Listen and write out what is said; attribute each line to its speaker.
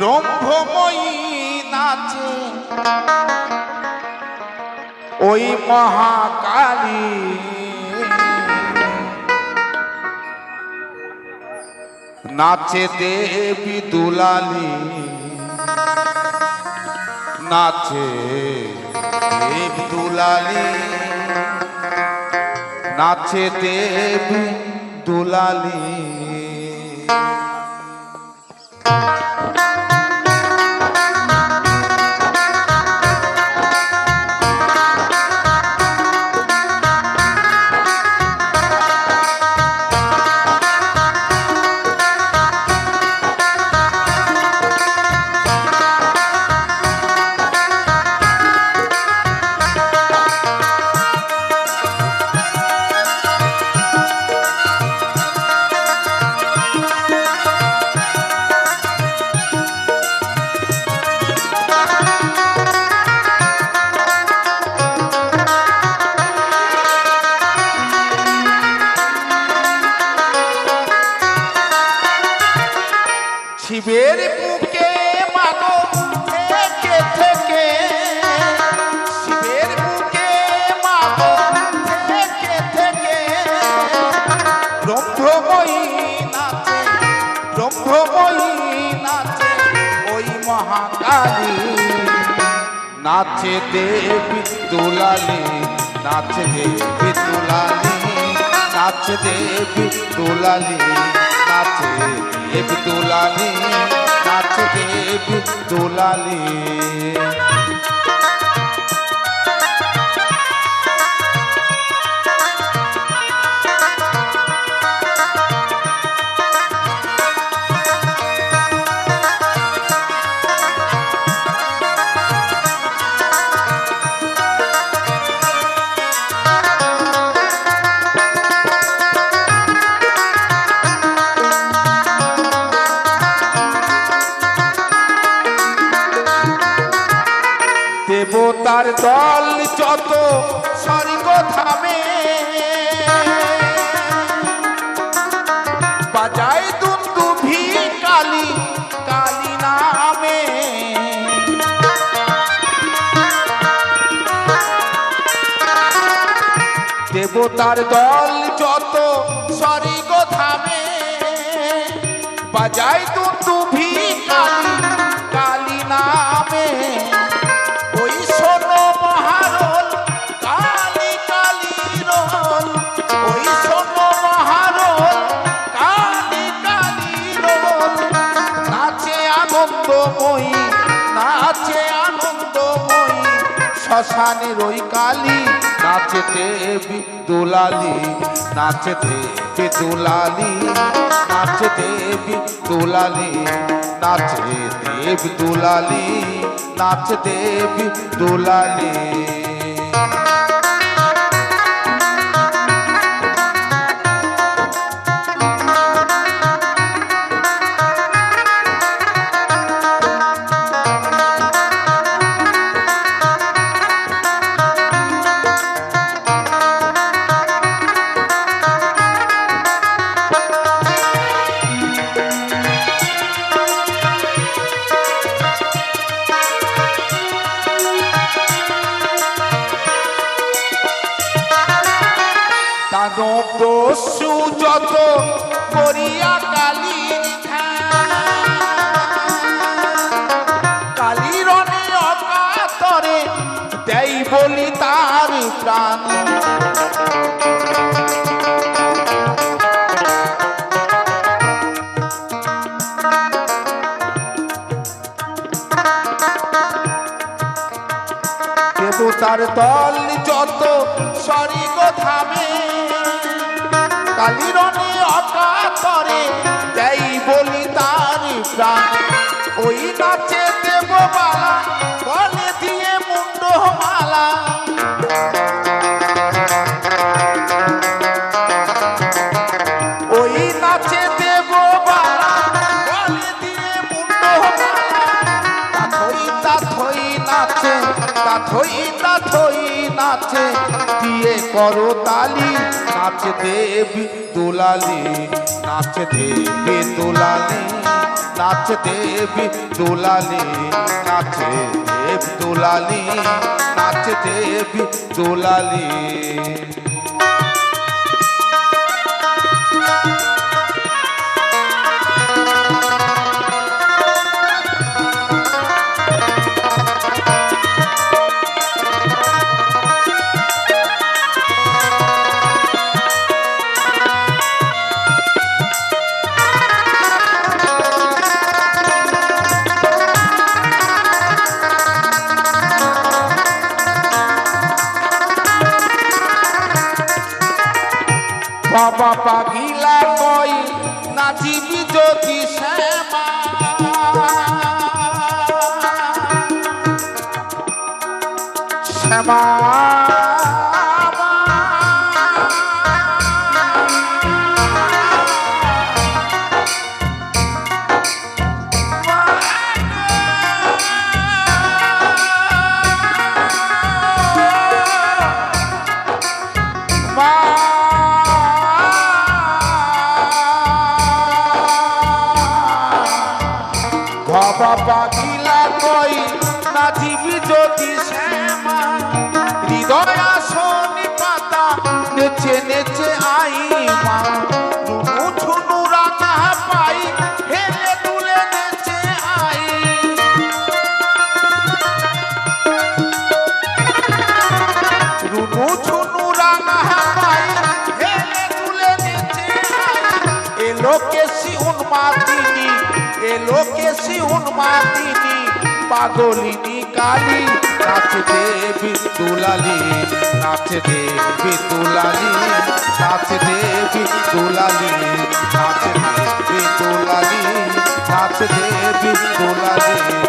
Speaker 1: ব্রহ্মময়ী নাচে ওই মহাকালী। নাচে দেবী দুলালি। নাচে দেব দুলালি। নাচে দেবী দুলালী। শিবের বুকে মাগো থেকে থেকে শিবের বুকে মাগো থেকে থেকে ব্রহ্মময়ী নাচে ব্রহ্মময়ী নাচে ওই মহাকালী। নাচে দেবী দুলালী নাচে দেবী দুলালী নাচে দেবী দুলালী নাচে দেবী দুলালী নাচে দেব দুলালী। দল যত স্বর্গ ধামে। বাজায় দুন্দু ভি কালী কালী নামে। দেবতার দল যত স্বর্গ ধামে। বাজায় দুন্দু শ্মশানের রই কালী, নাচেতে বিদুলালি নাচেতে বিদুলালি নাচেতে বিদুলালি নাচে বিদুলালি দুলালি বিদুলালি দেব দুলালি। দস্যু যত করিয়া ধ্যান। কালীর অকাতরে দেই বলি তার প্রাণ দেবতার দল যত স্বর্গ ধামে কালিরণে অকাতরে দেই বলি তার প্রাণ। ওই নাচে দেববালা বলে দিয়ে মুন্ড ওই নাচে দেববালা বলে দিয়ে মুন্ড মালা তাথই তাথই নাচে করো তালি, নাচ দেবী দোলালি, নাচ দেবী দোলালি, নাচ দেবী দোলালি, নাচ দেব দোলালি, নাচ দেবী দুলালি। বাবা পাগিলা কই নাচিবি যদি শ্যামা। শ্যামা বাবা। এলো কেসি উন্মাদিনী এলো কেসি উন্মাদিনী পাগলিনী কালী নাচ দেবী দুলালি নাচ দেবী দুলালি নাচ দেবী দুলালি নাচ দেবী দুলালি নাচ দেবী দুলালি